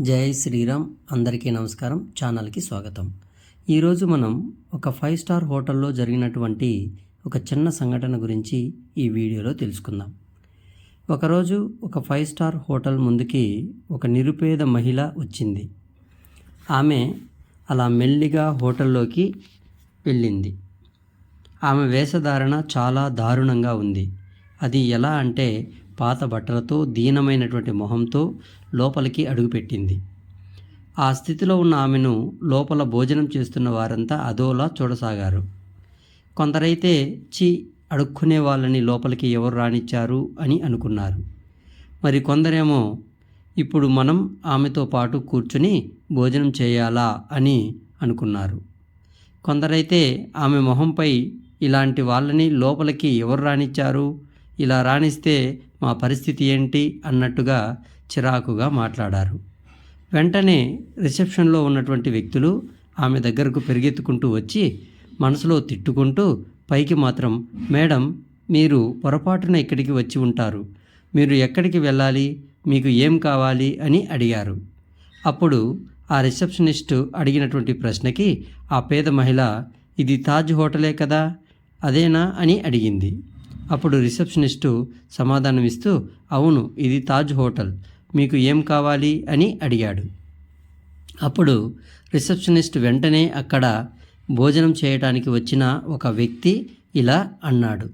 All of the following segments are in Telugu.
జై శ్రీరామ్. అందరికీ నమస్కారం. ఛానల్కి స్వాగతం. ఈరోజు మనం ఒక ఫైవ్ స్టార్ హోటల్లో జరిగినటువంటి ఒక చిన్న సంఘటన గురించి ఈ వీడియోలో తెలుసుకుందాం. ఒకరోజు ఒక ఫైవ్ స్టార్ హోటల్ ముందుకి ఒక నిరుపేద మహిళ వచ్చింది. ఆమె అలా మెల్లిగా హోటల్లోకి వెళ్ళింది. ఆమె వేషధారణ చాలా దారుణంగా ఉంది. అది ఎలా అంటే పాత బట్టలతో దీనమైనటువంటి మొహంతో లోపలికి అడుగుపెట్టింది. ఆ స్థితిలో ఉన్న ఆమెను లోపల భోజనం చేస్తున్న వారంతా అదోలా చూడసాగారు. కొందరైతే చి అడుక్కునే వాళ్ళని లోపలికి ఎవరు రానిచ్చారు అని అనుకున్నారు. మరి కొందరేమో ఇప్పుడు మనం ఆమెతో పాటు కూర్చుని భోజనం చేయాలా అని అనుకున్నారు. కొందరైతే ఆమె మొహంపై ఇలాంటి వాళ్ళని లోపలికి ఎవరు రానిచ్చారు? ఇలా రాణిస్తే మా పరిస్థితి ఏంటి అన్నట్టుగా చిరాకుగా మాట్లాడారు. వెంటనే రిసెప్షన్లో ఉన్నటువంటి వ్యక్తులు ఆమె దగ్గరకు పెరిగెత్తుకుంటూ వచ్చి మనసులో తిట్టుకుంటూ పైకి మాత్రం మేడం మీరు పొరపాటున ఇక్కడికి వచ్చి ఉంటారు. మీరు ఎక్కడికి వెళ్ళాలి? మీకు ఏం కావాలి? అని అడిగారు. అప్పుడు ఆ రిసెప్షనిస్ట్ అడిగినటువంటి ప్రశ్నకి ఆ పేద మహిళ ఇది తాజ్ హోటలే కదా? అదేనా? అని అడిగింది. అప్పుడు రిసెప్షనిస్టు సమాధానమిస్తూ అవును ఇది తాజ్ హోటల్. మీకు ఏం కావాలి? అని అడిగాడు. అప్పుడు రిసెప్షనిస్ట్ వెంటనే అక్కడ భోజనం చేయటానికి వచ్చిన ఒక వ్యక్తి ఇలా అన్నాడు.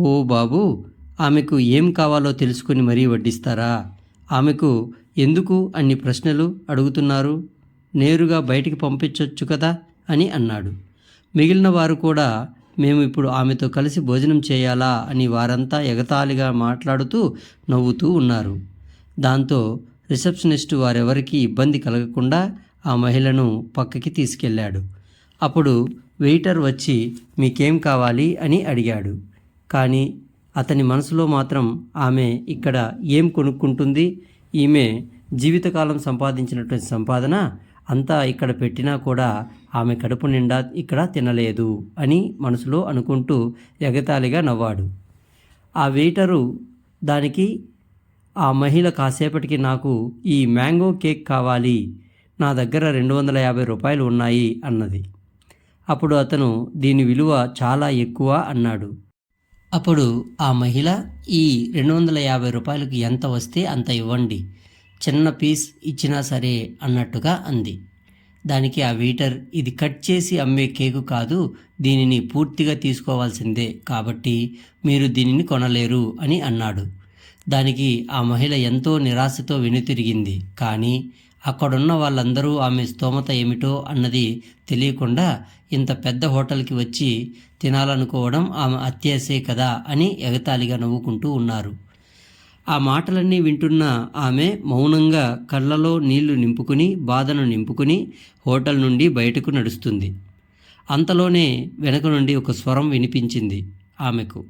ఓ బాబు ఆమెకు ఏం కావాలో తెలుసుకుని మరీ వడ్డిస్తారా? ఆమెకు ఎందుకు అన్ని ప్రశ్నలు అడుగుతున్నారు? నేరుగా బయటికి పంపించవచ్చు కదా? అని అన్నాడు. మిగిలిన వారు కూడా మేము ఇప్పుడు ఆమెతో కలిసి భోజనం చేయాలా అని వారంతా ఎగతాళిగా మాట్లాడుతూ నవ్వుతూ ఉన్నారు. దాంతో రిసెప్షనిస్టు వారెవరికీ ఇబ్బంది కలగకుండా ఆ మహిళను పక్కకి తీసుకెళ్ళాడు. అప్పుడు వెయిటర్ వచ్చి మీకేం కావాలి? అని అడిగాడు. కానీ అతని మనసులో మాత్రం ఆమె ఇక్కడ ఏం కొనుక్కుంటుంది? ఈమె జీవితకాలం సంపాదించినటువంటి సంపాదన అంతా ఇక్కడ పెట్టినా కూడా ఆమె కడుపు నిండా ఇక్కడ తినలేదు అని మనసులో అనుకుంటూ ఎగతాళిగా నవ్వాడు. ఆ వెయిటరు దానికి ఆ మహిళ కాసేపటికి నాకు ఈ మ్యాంగో కేక్ కావాలి నా దగ్గర రెండు వందల యాభై రూపాయలు ఉన్నాయి అన్నది. అప్పుడు అతను దీని విలువ చాలా ఎక్కువ అన్నాడు. అప్పుడు ఆ మహిళ ఈ రెండు వందల యాభై రూపాయలకు ఎంత వస్తే అంత ఇవ్వండి చిన్న పీస్ ఇచ్చినా సరే అన్నట్టుగా అంది. దానికి ఆ వెయిటర్ ఇది కట్ చేసి అమ్మే కేకు కాదు దీనిని పూర్తిగా తీసుకోవాల్సిందే కాబట్టి మీరు దీనిని కొనలేరు అని అన్నాడు. దానికి ఆ మహిళ ఎంతో నిరాశతో వెనుతిరిగింది. కానీ అక్కడున్న వాళ్ళందరూ ఆమె స్తోమత ఏమిటో అన్నది తెలియకుండా ఇంత పెద్ద హోటల్కి వచ్చి తినాలనుకోవడం ఆమె అత్యాసే కదా అని ఎగతాళిగా నవ్వుకుంటూ ఉన్నారు. ఆ మాటలన్నీ వింటున్న ఆమె మౌనంగా కళ్ళలో నీళ్ళు నింపుకుని బాధను నింపుకుని హోటల్ నుండి బయటకు నడుస్తుంది. అంతలోనే వెనక నుండి ఒక స్వరం వినిపించింది ఆమెకు.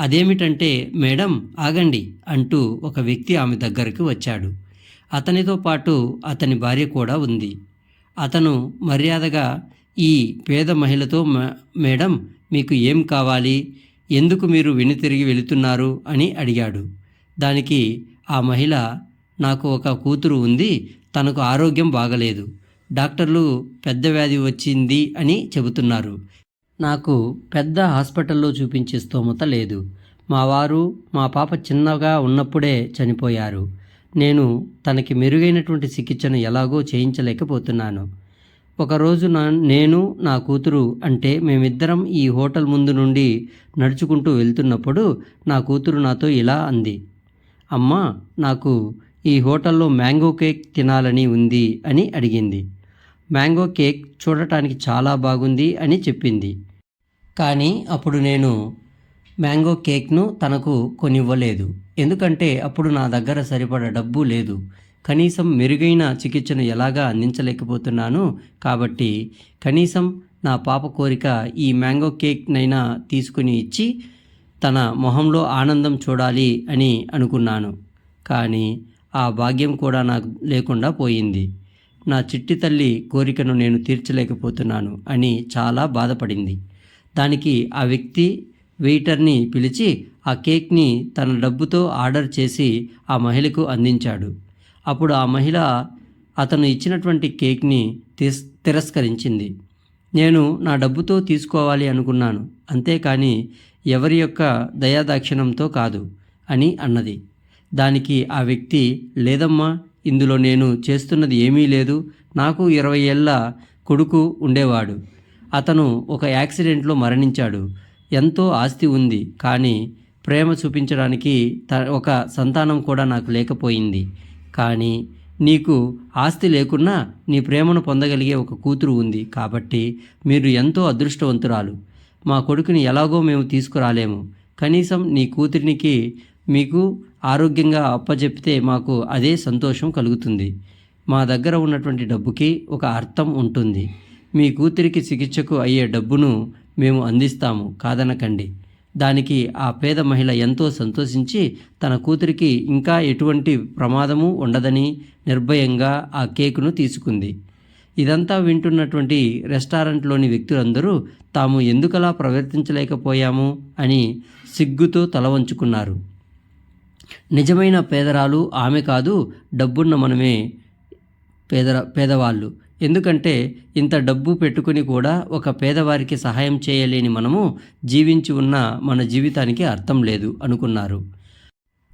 అదేమిటంటే మేడం ఆగండి అంటూ ఒక వ్యక్తి ఆమె దగ్గరకు వచ్చాడు. అతనితో పాటు అతని భార్య కూడా ఉంది. అతను మర్యాదగా ఈ పేద మహిళతో మేడం మీకు ఏం కావాలి? ఎందుకు మీరు వెనుతిరిగి వెళుతున్నారు? అని అడిగాడు. దానికి ఆ మహిళ నాకు ఒక కూతురు ఉంది తనకు ఆరోగ్యం బాగలేదు. డాక్టర్లు పెద్ద వ్యాధి వచ్చింది అని చెబుతున్నారు. నాకు పెద్ద హాస్పిటల్లో చూపించే స్తోమత లేదు. మా వారు మా పాప చిన్నగా ఉన్నప్పుడే చనిపోయారు. నేను తనకి మెరుగైనటువంటి చికిత్సను ఎలాగో చేయించలేకపోతున్నాను. ఒకరోజు నా నేను నా కూతురు అంటే మేమిద్దరం ఈ హోటల్ ముందు నుండి నడుచుకుంటూ వెళ్తున్నప్పుడు నా కూతురు నాతో ఇలా అంది. అమ్మా నాకు ఈ హోటల్లో మ్యాంగో కేక్ తినాలని ఉంది అని అడిగింది. మ్యాంగో కేక్ చూడటానికి చాలా బాగుంది అని చెప్పింది. కానీ అప్పుడు నేను మ్యాంగో కేక్ను తనకు కొనివ్వలేదు. ఎందుకంటే అప్పుడు నా దగ్గర సరిపడ డబ్బు లేదు. కనీసం మెరుగైన చికిత్సను ఎలాగా అందించలేకపోతున్నాను కాబట్టి కనీసం నా పాప కోరిక ఈ మ్యాంగో కేక్నైనా తీసుకుని ఇచ్చి తన మొహంలో ఆనందం చూడాలి అని అనుకున్నాను. కానీ ఆ భాగ్యం కూడా నాకు లేకుండా పోయింది. నా చిట్టి తల్లి కోరికను నేను తీర్చలేకపోతున్నాను అని చాలా బాధపడింది. దానికి ఆ వ్యక్తి వెయిటర్ని పిలిచి ఆ కేక్ని తన డబ్బుతో ఆర్డర్ చేసి ఆ మహిళకు అందించాడు. అప్పుడు ఆ మహిళ అతను ఇచ్చినటువంటి కేక్ని తిస్ తిరస్కరించింది. నేను నా డబ్బుతో తీసుకోవాలి అనుకున్నాను. అంతేకాని ఎవరి యొక్క దయాదాక్షిణంతో కాదు అని అన్నది. దానికి ఆ వ్యక్తి లేదమ్మా ఇందులో నేను చేస్తున్నది ఏమీ లేదు. నాకు ఇరవై ఏళ్ళ కొడుకు ఉండేవాడు. అతను ఒక యాక్సిడెంట్లో మరణించాడు. ఎంతో ఆస్తి ఉంది కానీ ప్రేమ చూపించడానికి త ఒక సంతానం కూడా నాకు లేకపోయింది. కానీ నీకు ఆస్తి లేకున్నా నీ ప్రేమను పొందగలిగే ఒక కూతురు ఉంది కాబట్టి మీరు ఎంతో అదృష్టవంతురాలు. మా కొడుకుని ఎలాగో మేము తీసుకురాలేము. కనీసం నీ కూతురికి మీకు ఆరోగ్యంగా అప్పచెప్తే మాకు అదే సంతోషం కలుగుతుంది. మా దగ్గర ఉన్నటువంటి డబ్బుకి ఒక అర్థం ఉంటుంది. మీ కూతురికి చికిత్సకు అయ్యే డబ్బును మేము అందిస్తాము కాదనకండి. దానికి ఆ పేద మహిళ ఎంతో సంతోషించి తన కూతురికి ఇంకా ఎటువంటి ప్రమాదము ఉండదని నిర్భయంగా ఆ కేకును తీసుకుంది. ఇదంతా వింటున్నటువంటి రెస్టారెంట్లోని వ్యక్తులందరూ తాము ఎందుకలా ప్రవర్తించలేకపోయాము అని సిగ్గుతో తల వంచుకున్నారు. నిజమైన పేదరాలు ఆమె కాదు డబ్బున్న మనమే పేదర పేదవాళ్ళు. ఎందుకంటే ఇంత డబ్బు పెట్టుకుని కూడా ఒక పేదవారికి సహాయం చేయలేని మనము జీవించి ఉన్న మన జీవితానికి అర్థం లేదు అనుకున్నారు.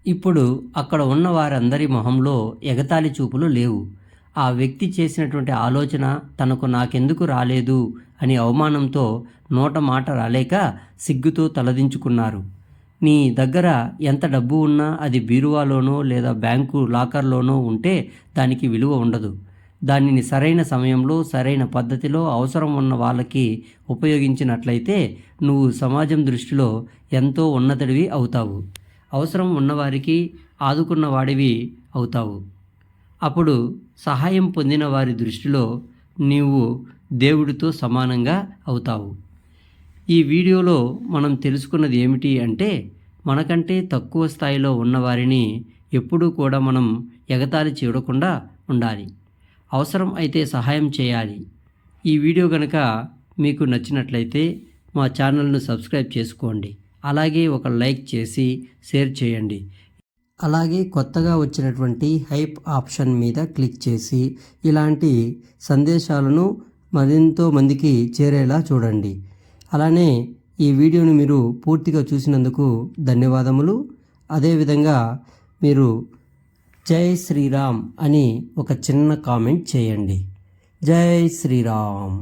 ఇప్పుడు అక్కడ ఉన్న వారందరి మొహంలో ఎగతాళి చూపులు లేవు. ఆ వ్యక్తి చేసినటువంటి ఆలోచన తనకు నాకెందుకు రాలేదు అని అవమానంతో నోట మాట రాలేక సిగ్గుతో తలదించుకున్నారు. నీ దగ్గర ఎంత డబ్బు ఉన్నా అది బీరువాలోనో లేదా బ్యాంకు లాకర్లోనో ఉంటే దానికి విలువ ఉండదు. దానిని సరైన సమయంలో సరైన పద్ధతిలో అవసరం ఉన్న వాళ్ళకి ఉపయోగించినట్లయితే నువ్వు సమాజం దృష్టిలో ఎంతో ఉన్నతుడివి అవుతావు. అవసరం ఉన్నవారికి ఆదుకున్న వాడివి అవుతావు. అప్పుడు సహాయం పొందిన వారి దృష్టిలో నీవు దేవుడితో సమానంగా అవుతావు. ఈ వీడియోలో మనం తెలుసుకున్నది ఏమిటి అంటే మనకంటే తక్కువ స్థాయిలో ఉన్నవారిని ఎప్పుడూ కూడా మనం ఎగతాళి చూడకుండా ఉండాలి. అవసరం అయితే సహాయం చేయాలి. ఈ వీడియో కనుక మీకు నచ్చినట్లయితే మా ఛానల్ను సబ్స్క్రైబ్ చేసుకోండి. అలాగే ఒక లైక్ చేసి షేర్ చేయండి. అలాగే కొత్తగా వచ్చినటువంటి హైప్ ఆప్షన్ మీద క్లిక్ చేసి ఇలాంటి సందేశాలను మరింతో మందికి చేరేలా చూడండి. అలానే ఈ వీడియోను మీరు పూర్తిగా చూసినందుకు ధన్యవాదములు. అదేవిధంగా మీరు జై శ్రీరామ్ అని ఒక చిన్న కామెంట్ చేయండి. జై శ్రీరామ్.